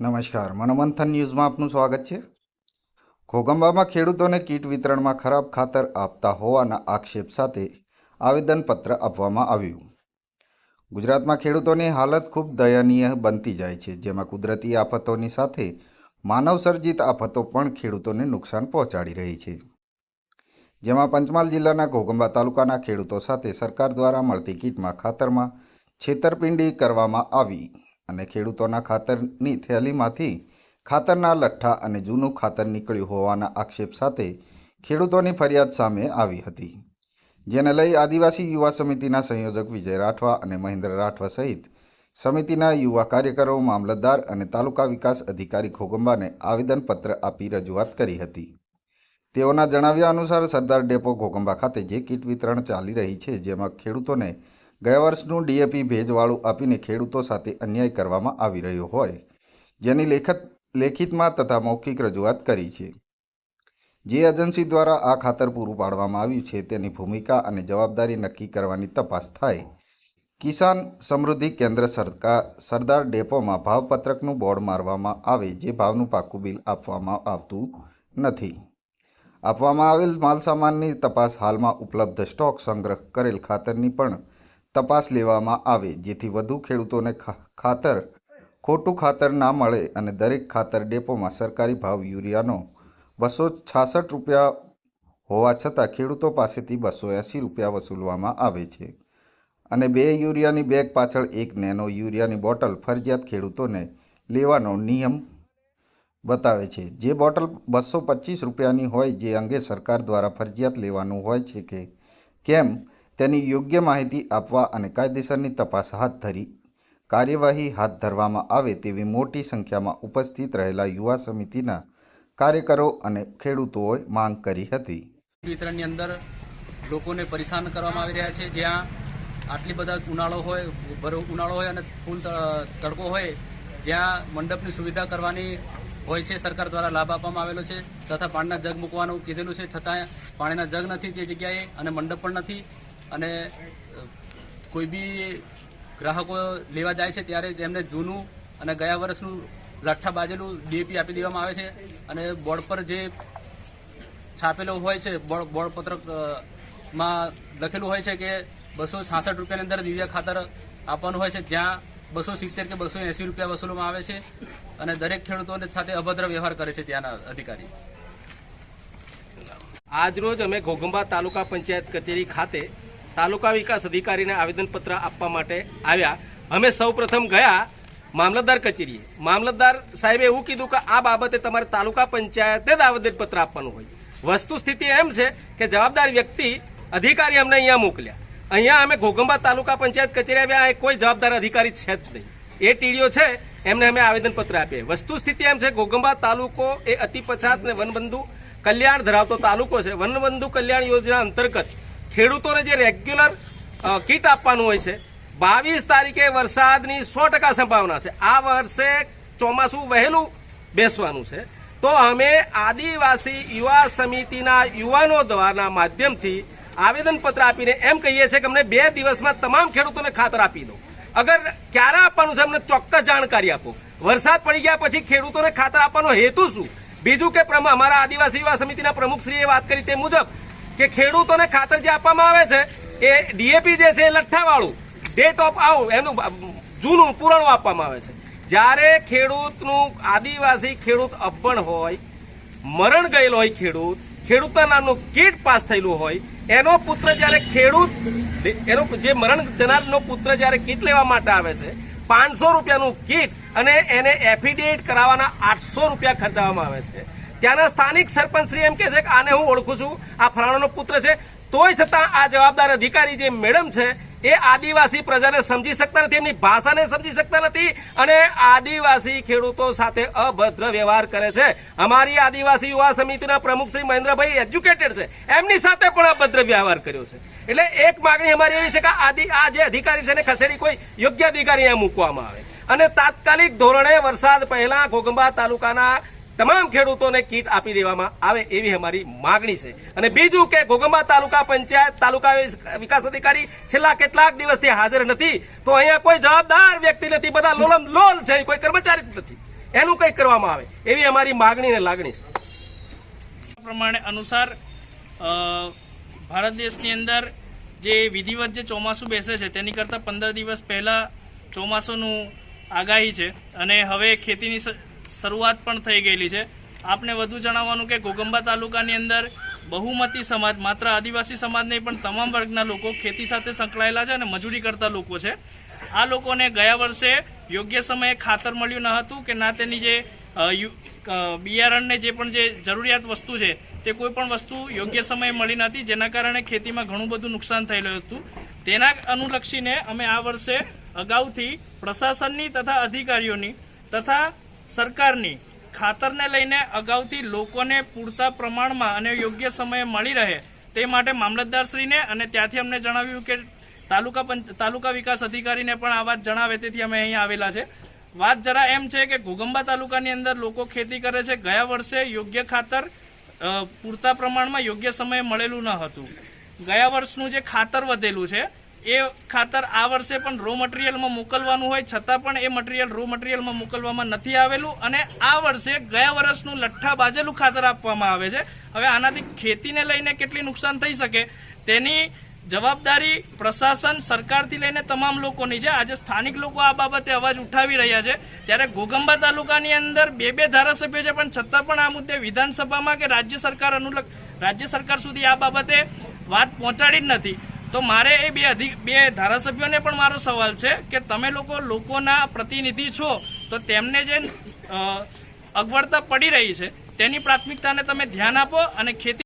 નમસ્કાર. મનોમંથન ન્યૂઝમાં આપનું સ્વાગત છે. ઘોગંબામાં ખેડૂતોને કીટ વિતરણમાં ખરાબ ખાતર આપતા હોવાના આક્ષેપ સાથે આવેદનપત્ર આપવામાં આવ્યું. ગુજરાતમાં ખેડૂતોની હાલત ખૂબ દયનીય બનતી જાય છે, જેમાં કુદરતી આફતોની સાથે માનવસર્જિત આફતો પણ ખેડૂતોને નુકસાન પહોંચાડી રહી છે. જેમાં પંચમહાલ જિલ્લાના ઘોગંબા તાલુકાના ખેડૂતો સાથે સરકાર દ્વારા મળતી કીટમાં ખાતરમાં છેતરપિંડી કરવામાં આવી. અને ખેડૂતોના ખાતરની થેલીમાંથી ખાતરના લઠ્ઠા અને જૂનું ખાતર નીકળ્યું હોવાના આક્ષેપ સાથે ખેડૂતોની ફરિયાદ સામે આવી હતી, જેને લઈ આદિવાસી યુવા સમિતિના સંયોજક વિજય રાઠવા અને મહેન્દ્ર રાઠવા સહિત સમિતિના યુવા કાર્યકરો, મામલતદાર અને તાલુકા વિકાસ અધિકારી ઘોગંબાને આવેદનપત્ર આપી રજૂઆત કરી હતી. તેઓના જણાવ્યા અનુસાર સરદાર ડેપો ઘોગંબા ખાતે જે કીટ વિતરણ ચાલી રહી છે, જેમાં ખેડૂતોને ગયા વર્ષનું ડીએપી ભેજવાળું આપીને ખેડૂતો સાથે અન્યાય કરવામાં આવી રહ્યો હોય, જેની લેખત, લેખિતમાં તથા મૌખિક રજૂઆત કરી છે. જે એજન્સી દ્વારા આ ખાતર પૂરું પાડવામાં આવ્યું છે, તેની ભૂમિકા અને જવાબદારી નક્કી કરવાની તપાસ થાય. કિસાન સમૃદ્ધિ કેન્દ્ર સરકાર, સરદાર ડેપોમાં ભાવપત્રકનું બોર્ડ મારવામાં આવે, જે ભાવનું પાકું બિલ આપવામાં આવતું નથી. આપવામાં આવેલ માલસામાનની તપાસ હાલમાં ઉપલબ્ધ સ્ટોક સંગ્રહ કરેલ ખાતરની પણ તપાસ લેવામાં આવે, જેથી વધુ ખેડૂતોને ખાતર, ખોટું ખાતર ના મળે અને દરેક ખાતર ડેપોમાં સરકારી ભાવ યુરિયાનો બસો છાસઠ રૂપિયા હોવા છતાં ખેડૂતો પાસેથી બસો એંસી રૂપિયા વસૂલવામાં આવે છે. અને બે યુરિયાની બેગ પાછળ એક નેનો યુરિયાની બોટલ ફરજિયાત ખેડૂતોને લેવાનો નિયમ બતાવે છે. જે બોટલ બસો પચીસ રૂપિયાની હોય, જે અંગે સરકાર દ્વારા ફરજિયાત લેવાનું હોય છે કે કેમ તેની યોગ્ય માહિતી આપવા અને કાયદેસરની તપાસ હાથ ધરી કાર્યવાહી હાથ ધરવામાં આવે તેવી મોટી સંખ્યામાં ઉપસ્થિત રહેલા યુવા સમિતિના કાર્યકરો અને ખેડૂતોએ માંગ કરી હતી. વિતરણની અંદર લોકોને પરેશાન કરવામાં આવી રહ્યા છે. જ્યાં આટલી બધા ઉનાળો હોય, ભરો ઉનાળો હોય અને ફૂલ તડકો હોય, જ્યાં મંડપની સુવિધા કરવાની હોય છે, સરકાર દ્વારા લાભ આપવામાં આવેલો છે, તથા પાણીના જગ મૂકવાનું કીધેલું છે. છતાં પાણીના જગ નથી તે જગ્યાએ અને મંડપ પણ નથી. અને કોઈ બી ગ્રાહકો લેવા જાય છે ત્યારે તેમને જૂનું અને ગયા વર્ષનું લઠ્ઠા બાજેલું ડીએપી આપી દેવામાં આવે છે અને બોર્ડ પર જે છાપેલો હોય છે, બોર્ડ બોર્ડ પત્રકમાં લખેલું હોય છે કે બસો છાસઠ રૂપિયાની અંદર યુરિયા ખાતર આપવાનું હોય છે, જ્યાં બસો સિત્તેર કે બસો એંસી રૂપિયા વસૂલવામાં આવે છે અને દરેક ખેડૂતોને સાથે અભદ્ર વ્યવહાર કરે છે ત્યાંના અધિકારી. આજરોજ અમે ઘોઘંબા તાલુકા પંચાયત કચેરી ખાતે તાલુકા વિકાસ અધિકારીને આવેદનપત્ર આપવા માટે આવ્યા. અમે સૌપ્રથમ ગયા મામલતદાર કચેરીએ. મામલતદાર સાહેબે એવું કીધું કે આ બાબતે તમારે તાલુકા પંચાયતે જ આવેદનપત્ર આપવાનું હોય. વસ્તુ સ્થિતિ એમ છે કે જવાબદાર વ્યક્તિ અધિકારી અમને અહીંયા મોકલ્યા. અહીંયા અમે ઘોઘંબા તાલુકા પંચાયત કચેરી આવ્યા. એ કોઈ જવાબદાર અધિકારી છે જ નહીં. એ ટીડીઓ છે, એમને અમે આવેદનપત્ર આપીએ. વસ્તુ સ્થિતિ એમ છે, ઘોઘંબા તાલુકો એ અતિ પછાત ને વનબંધુ કલ્યાણ ધરાવતો તાલુકો છે. વનબંધુ કલ્યાણ યોજના અંતર્ગત ખેડૂતોને જે રેગ્યુલર કીટ આપવાનું હોય છે, બાવીસ તારીખે વરસાદની સો ટકા સંભાવના છે. આ વર્ષે ચોમાસું વહેલું બેસવાનું છે. તો અમે આદિવાસી યુવા સમિતિના યુવાનો દ્વારા માધ્યમથી આવેદનપત્ર આપીને એમ કહીએ છીએ કે અમને બે દિવસમાં તમામ ખેડૂતોને ખાતર આપી દો. અગર ક્યારે આપવાનું છે, અમને ચોક્કસ જાણકારી આપો. વરસાદ પડી ગયા પછી ખેડૂતોને ખાતર આપવાનો હેતુ શું? બીજું કે અમારા આદિવાસી યુવા સમિતિના પ્રમુખશ્રીએ વાત કરી તે મુજબ કે ખેડૂતોને ખાતર જે આપવામાં આવે છે, એ ડીએપી જે છે એ લઠ્ઠાવાળું ડેટ ઓફ આઉટ એનું જૂનું પુરાણું આપવામાં આવે છે. જ્યારે ખેડૂતનું આદિવાસી ખેડૂત અભણ હોય, મરણ ગયેલો હોય ખેડૂત, ખેડૂતના નામનું કીટ પાસ થયેલું હોય, એનો પુત્ર જ્યારે ખેડૂત, એનો જે મરણ જનારનો પુત્ર જ્યારે કીટ લેવા માટે આવે છે, પાંચસો રૂપિયાનું કીટ અને એને એફિડેવિટ કરાવવાના આઠસો રૂપિયા ખર્ચાવવામાં આવે છે. ત્યાંના સ્થાનિક સરપંચ શ્રી એમ કે છે કે આને હું ઓળખું છું. આ ફલાણાનો પુત્ર છે. તોય છતાં આ જવાબદાર અધિકારી જે મેડમ છે, એ આદિવાસી પ્રજાને સમજી શકતા નથી, એમની ભાષાને સમજી શકતા નથી અને આદિવાસી ખેડૂતો સાથે અભદ્ર વ્યવહાર કરે છે. અમારી આદિવાસી યુવા સમિતિના પ્રમુખ શ્રી મહેન્દ્રભાઈ એજ્યુકેટેડ છે. એમની સાથે પણ અભદ્ર વ્યવહાર કર્યો છે. એટલે એક માગણી અમારી એવી છે કે આદિ, આ જે અધિકારી છે એને ખસેડી કોઈ યોગ્ય અધિકારી અહીંયા મૂકવામાં આવે. અને તાત્કાલિક ધોરણે વરસાદ પહેલા ઘોગંબા તાલુકાના તમામ ખેડૂતોને કીટ આપી દેવામાં આવે એવી અમારી માગણી છે. અને બીજું કે ઘોગંબા તાલુકા પંચાયત તાલુકા વિકાસ અધિકારી છેલ્લા કેટલાક દિવસથી હાજર નથી, તો અહીંયા કોઈ જવાબદાર વ્યક્તિ નથી, બધા લોલમ લોલ છે, કોઈ કર્મચારી નથી. એનું કંઈક કરવામાં આવે એવી અમારી માગણી અને લાગણી છે. પ્રમાણે અનુસાર ભારત દેશની અંદર જે વિધિવત જે ચોમાસું બેસે છે, તેની કરતાં પંદર દિવસ પહેલાં ચોમાસુનું આગાહી છે. અને હવે ખેતીની શરૂઆત પણ થઈ ગયેલી છે. આપને વધુ જણાવવાનું કે ઘોગંબા તાલુકાની અંદર બહુમતી સમાજ, માત્ર આદિવાસી સમાજ નહીં, પણ તમામ વર્ગના લોકો ખેતી સાથે સંકળાયેલા છે અને મજૂરી કરતા લોકો છે. આ લોકોને ગયા વર્ષે યોગ્ય સમયે ખાતર મળ્યું ન હતું કે ના તેની જે બિયારણને જે પણ જે જરૂરિયાત વસ્તુ છે, તે કોઈ પણ વસ્તુ યોગ્ય સમયે મળી નથી, જેના કારણે ખેતીમાં ઘણું બધું નુકસાન થયેલું હતું. તેના અનુલક્ષીને અમે આ વર્ષે અગાઉથી પ્રશાસનની તથા અધિકારીઓની તથા સરકારની ખાતરને લઈને અગાઉથી લોકોને પૂરતા પ્રમાણમાં અને યોગ્ય સમયે મળી રહે તે માટે મામલતદારશ્રીને અને ત્યાંથી અમને જણાવ્યું કે તાલુકા પંચ, તાલુકા વિકાસ અધિકારીને પણ આ વાત જણાવે તેથી અમે અહીંયા આવેલા છે. વાત જરા એમ છે કે ઘોગંબા તાલુકાની અંદર લોકો ખેતી કરે છે. ગયા વર્ષે યોગ્ય ખાતર પૂરતા પ્રમાણમાં યોગ્ય સમયે મળેલું ન હતું. ગયા વર્ષનું જે ખાતર વધેલું છે એ ખાતર આ વર્ષે પણ રો મટીરિયલમાં મોકલવાનું હોય, છતાં પણ એ મટીરિયલ રો મટીરિયલમાં મોકલવામાં નથી આવેલું અને આ વર્ષે ગયા વર્ષનું લઠ્ઠા બાજેલું ખાતર આપવામાં આવે છે. હવે આનાથી ખેતીને લઈને કેટલી નુકસાન થઈ શકે તેની જવાબદારી પ્રશાસન સરકારથી લઈને તમામ લોકોની છે. આજે સ્થાનિક લોકો આ બાબતે અવાજ ઉઠાવી રહ્યા છે. ત્યારે ઘોગંબા તાલુકાની અંદર બે બે ધારાસભ્યો છે, પણ છતાં પણ આ મુદ્દે વિધાનસભામાં કે રાજ્ય સરકાર અનુલક્ષ રાજ્ય સરકાર સુધી આ બાબતે વાત પહોંચાડી જ નથી. તો મારે એ બે અધિક, બે ધારાસભ્યોને પણ મારો સવાલ છે કે તમે લોકો લોકોના પ્રતિનિધિ છો તો તેમને જે અગવડતા પડી રહી છે તેની પ્રાથમિકતાને તમે ધ્યાન આપો અને ખેતી